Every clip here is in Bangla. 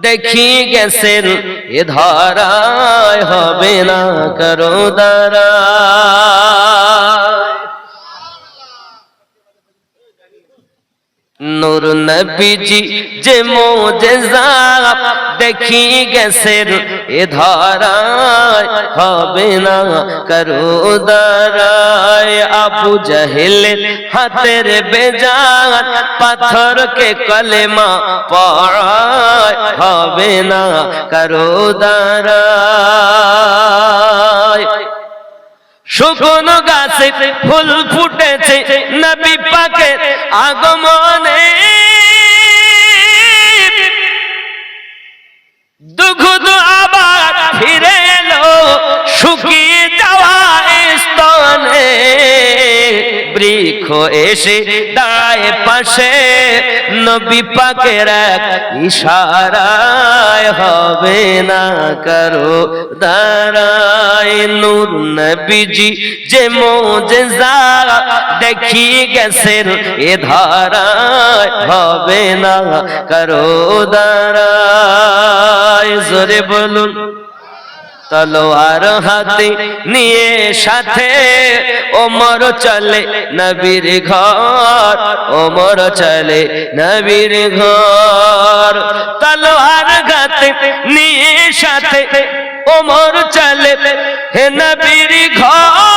দেখি গেছেন এ ধরায় হবে না করো দাঁড়া নূর নবীজি যে মোজেজা দেখি গেছেন, এ ধরায় হবে না করো দাঁড়ায় আবু জাহেল হাতের বেজান পাথরকে কলেমা পড়ায় হবে না করো দাঁড়ায় শুকনো গাছে ফুল ফুটেছে পাকের আগমনে দুঘুদ আবার ফিরে এলো শুকিয়ে যাওয়া বৃক্ষ এসে দাঁড়ায় পাশে নবী পাকের ইশারায় হবে না করো দাঁড়ায় নূর নবীজি যে মোজেজা দেখি গেছেন, এ ধারায় হবে না করো দাঁড়ায় জোরে বলুন। তলোয়ার হাতে নিয়ে সাথে ওমর চলে নবীর ঘর, ওমর চলে নবীর ঘর। তলোয়ার হাতে নিয়ে সাথে ওমর চলে হে নবীর ঘর।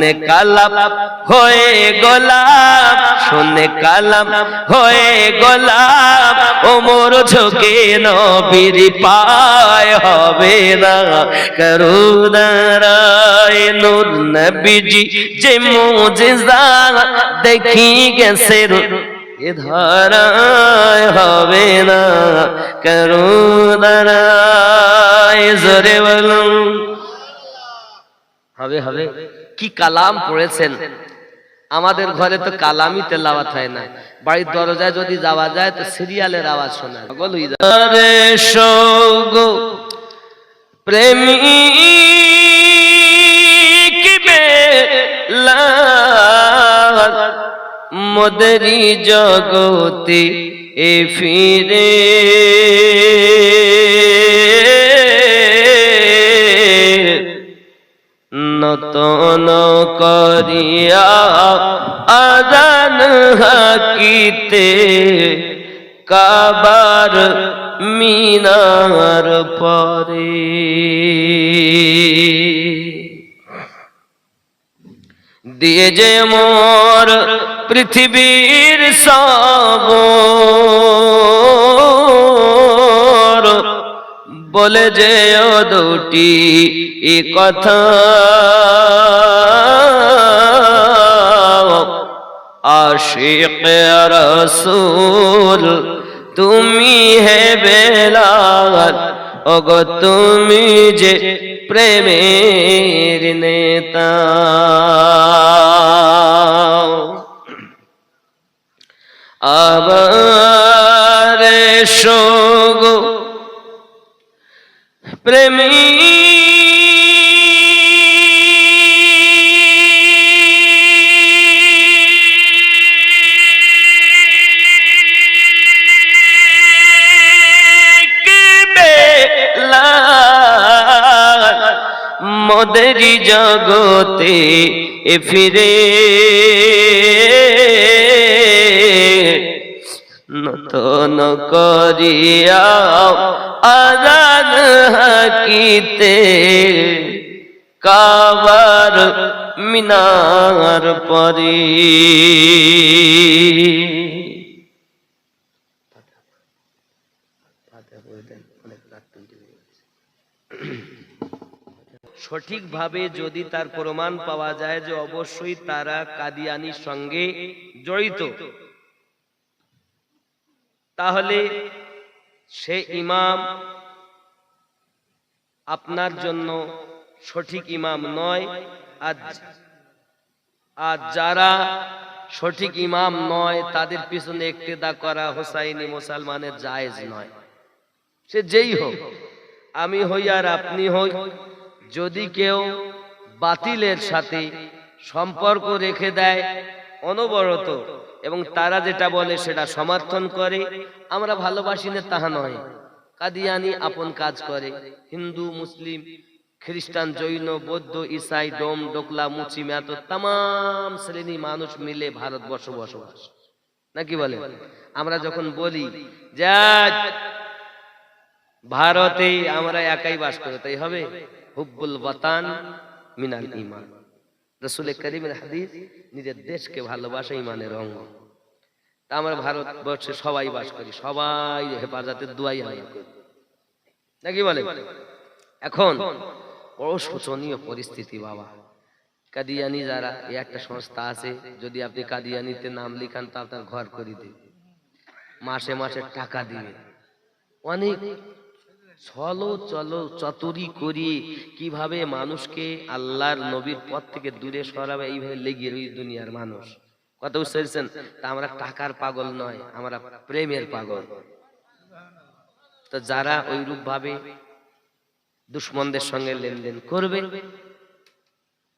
শুনে কালাম হয়ে গোলাম শুনে কালাম হয়ে গোলাম ওমর ঝোঁকে নবীর পায় হবে না। করুণারায় নূর নবীজি যে মুজিজা দেখি গেছেন এ ধারায় হবে না। করুণারায় জোরে বলুন। হবে হবে। কি কালাম পড়েছেন? আমাদের ঘরে তো কালামই তেলাওয়াত হয় না। বাড়ির দরজায় যদি যাওয়া যায়, তো সিরিয়ালের আওয়াজ শোনা বলুই রে সৌগো প্রেমী মদরি জগতে এ ফিরে। করিয়া আদান হাকিতে কাবার মিনার পরে। দিয়ে যে মোর পৃথিবীর সব বলে যে দুটি কথা। আশিক রসুল তুমি হে বেলাল ওগো তুমি যে প্রেমের নেতা। আবার সগো প্রেমী মদেরি জগতে ফিরে। নতন করিয়া আজাদ হাকিতে কাবার মিনার পরে। সঠিকভাবে যদি তার প্রমাণ পাওয়া যায় যে অবশ্যই তারা কাদিয়ানির সঙ্গে জড়িত। তাহলে সে ইমাম আপনার জন্য সঠিক ইমাম নয়। আর আর যারা সঠিক ইমাম নয়, তাদের পিছনে একটেদা করা হোসাইনি মুসলমানের জায়েজ নয়। সে যেই হোক, আমি হই আর আপনি হই। যদি কেউ বাতিলের সাথে সম্পর্ক রেখে দেয় অনবরত এবং তারা যেটা বলে সেটা সমর্থন করে, আমরা ভালোবাসি না তাহা নয়। কাদিয়ানি আপন কাজ করে। হিন্দু, মুসলিম, খ্রিস্টান, জৈন, বৌদ্ধ, ইসাই, ডোম, ডোকলা, মুচি, ম্যাত তাম শ্রেণি মানুষ মিলে ভারতবর্ষ বসবাস। নাকি বলে? আমরা যখন বলি যা ভারতে আমরা একাই বাস করে তাই হবে? হুব্বুল বাতান মিনাল ইমান রসুল করিমের হাদিস, নিজের দেশকে ভালোবাসা ইমানের অঙ্গ। তা আমরা ভারতবর্ষে সবাই বাস করি, সবাই হেফাজতের দুয়াই আমরা নাকি বলে এখন বড় শোচনীয় পরিস্থিতি বাবা। কাদিয়ানি যারা এই একটা সংস্থা আছে, যদি আপনি কাদিয়ানিতে নাম লিখান তো আপনার ঘর করে দিবে। মাসে মাসে টাকা দিবে। অনেক চলো চলো, চতুরি করি। কীভাবে মানুষকে আল্লাহর নবীর পথ থেকে দূরে সরাবে, এইভাবে লেগে রই দুনিয়ার মানুষ। কথা বুঝতে তা আমরা টাকার পাগল নয়, আমরা প্রেমের পাগল। তো যারা ওই রূপ ভাবে দুশ্মনদের সঙ্গে লেনদেন করবে,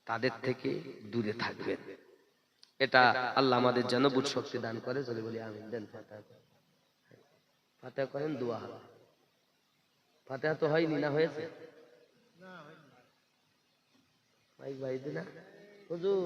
তাদের থেকে দূরে থাকবে। এটা আল্লাহ আমাদের যেন বুঝ শক্তি দান করে। যদি বলি আমি দেন ফাতেহা করেন। করেন, দোয়া ফাতেহা তো হয়নি না হয়েছে? ভাই ভাই দিনা হুজুর।